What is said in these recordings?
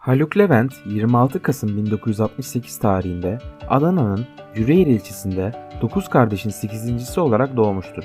Haluk Levent 26 Kasım 1968 tarihinde Adana'nın Yüreğir ilçesinde 9 kardeşin 8.si olarak doğmuştur.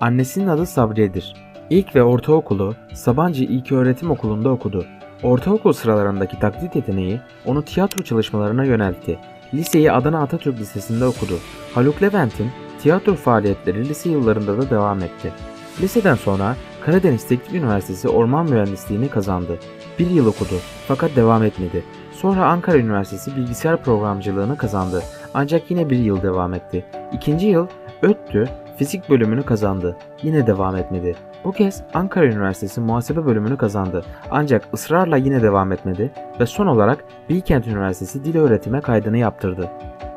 Annesinin adı Sabriye'dir. İlk ve ortaokulu Sabancı İlköğretim Okulu'nda okudu. Ortaokul sıralarındaki taklit yeteneği onu tiyatro çalışmalarına yöneltti. Liseyi Adana Atatürk Lisesi'nde okudu. Haluk Levent'in tiyatro faaliyetleri lise yıllarında da devam etti. Liseden sonra Karadeniz Teknik Üniversitesi Orman Mühendisliğini kazandı. Bir yıl okudu fakat devam etmedi. Sonra Ankara Üniversitesi Bilgisayar Programcılığını kazandı ancak yine bir yıl devam etti. İkinci yıl ÖTTÜ Fizik bölümünü kazandı. Yine devam etmedi. Bu kez Ankara Üniversitesi Muhasebe bölümünü kazandı. Ancak ısrarla yine devam etmedi ve son olarak Bilkent Üniversitesi Dil Öğretime kaydını yaptırdı.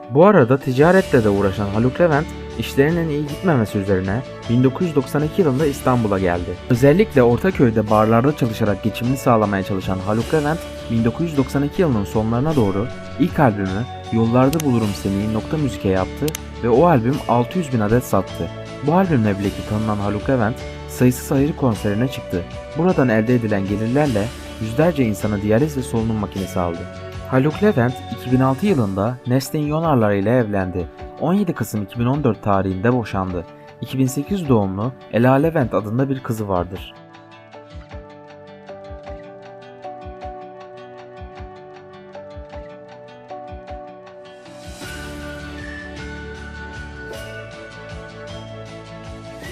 Bu arada ticaretle de uğraşan Haluk Levent, işlerinin iyi gitmemesi üzerine 1992 yılında İstanbul'a geldi. Özellikle Ortaköy'de barlarda çalışarak geçimini sağlamaya çalışan Haluk Levent, 1992 yılının sonlarına doğru ilk albümü Yollarda Bulurum Seni nokta müzike yaptı ve o albüm 600 bin adet sattı. Bu albümle birlikte tanınan Haluk Levent, sayısız ayrı konserine çıktı. Buradan elde edilen gelirlerle yüzlerce insana diyaliz ve solunum makinesi aldı. Haluk Levent 2006 yılında Nesrin Yonarlar ile evlendi. 17 Kasım 2014 tarihinde boşandı. 2008 doğumlu Ela Levent adında bir kızı vardır.